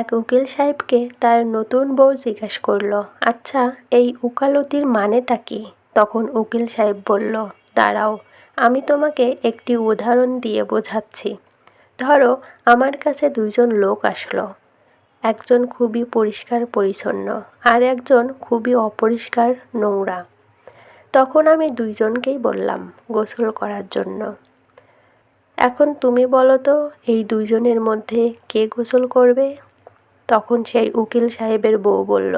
এক উকিল সাহেবকে তার নতুন বউ জিজ্ঞেস করল আচ্ছা এই উকালতির মানেটা কী? তখন উকিল সাহেব বলল, দাঁড়াও, আমি তোমাকে একটি উদাহরণ দিয়ে বোঝাচ্ছি। ধরো, আমার কাছে দুইজন লোক আসলো। একজন খুবই পরিষ্কার পরিচ্ছন্ন আর একজন খুবই অপরিষ্কার নোংরা। তখন আমি দুইজনকেই বললাম গোসল করার জন্য। এখন তুমি বলো তো, এই দুইজনের মধ্যে কে গোসল করবে? তখন সেই উকিল সাহেবের বউ বলল,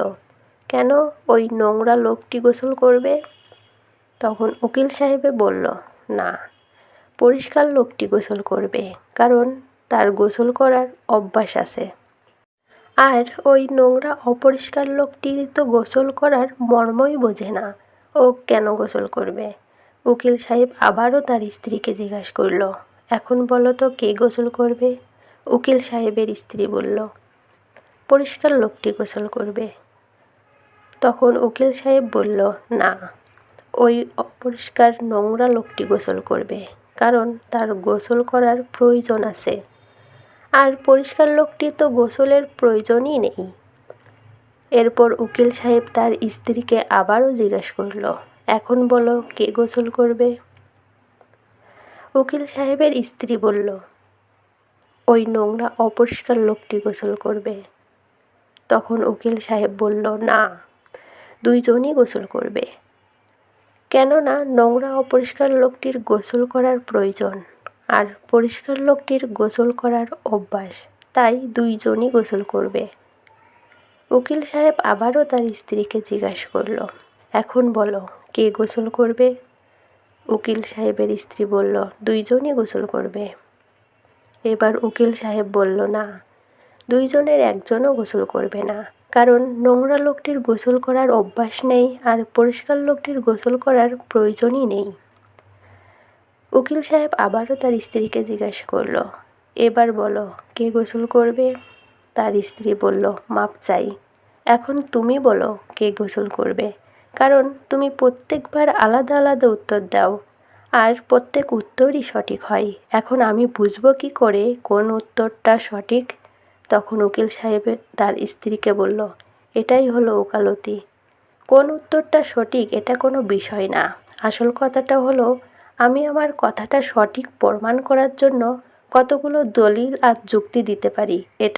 কেন ওই নোংরা লোকটি গোসল করবে? তখন উকিল সাহেবে বলল, না, পরিষ্কার লোকটি গোসল করবে, কারণ তার গোসল করার অভ্যাস আছে। আর ওই নোংরা অপরিষ্কার লোকটি তো গোসল করার মর্মই বোঝে না, ও কেন গোসল করবে? উকিল সাহেব আবারও তার স্ত্রীকে জিজ্ঞাসা করল, এখন বলো তো কে গোসল করবে? উকিল সাহেবের স্ত্রী বলল পরিষ্কার লোকটি গোসল করবে। তখন উকিল সাহেব বলল, না, ওই অপরিষ্কার নোংরা লোকটি গোসল করবে, কারণ তার গোসল করার প্রয়োজন আছে। আর পরিষ্কার লোকটি তো গোসলের প্রয়োজনই নেই। এরপর উকিল সাহেব তার স্ত্রীকে আবারও জিজ্ঞেস করল, এখন বলো, কে গোসল করবে? উকিল সাহেবের স্ত্রী বলল, ওই নোংরা অপরিষ্কার লোকটি গোসল করবে। তখন উকিল সাহেব বলল, না, দুইজনই গোসল করবে। কেননা নোংরা অপরিষ্কার লোকটির গোসল করার প্রয়োজন আর পরিষ্কার লোকটির গোসল করার অভ্যাস, তাই দুইজনই গোসল করবে। উকিল সাহেব আবারও তার স্ত্রীকে জিজ্ঞাসা করল, এখন বলো, কে গোসল করবে? উকিল সাহেবের স্ত্রী বলল, দুইজনই গোসল করবে। এবার উকিল সাহেব বলল, না দুইজনের একজনও গোসল করবে না। কারণ নোংরা লোকটির গোসল করার অভ্যাস নেই আর পরিষ্কার লোকটির গোসল করার প্রয়োজনই নেই। উকিল সাহেব আবারও তার স্ত্রীকে জিজ্ঞাসা করল, এবার বলো, কে গোসল করবে? তার স্ত্রী বলল, মাপ চাই। এখন তুমি বলো, কে গোসল করবে? কারণ তুমি প্রত্যেকবার আলাদা আলাদা উত্তর দাও। আর প্রত্যেক উত্তরই সঠিক হয়। এখন আমি বুঝব কি করে কোন উত্তরটা সঠিক তখন উকিল সাহেবের তার স্ত্রীকে বলল, এটাই হলো ওকালতি। কোন উত্তরটা সঠিক এটা কোনো বিষয় না। আসল কথাটা হলো, আমি আমার কথাটা সঠিক প্রমাণ করার জন্য কতগুলো দলিল আর যুক্তি দিতে পারি। এটা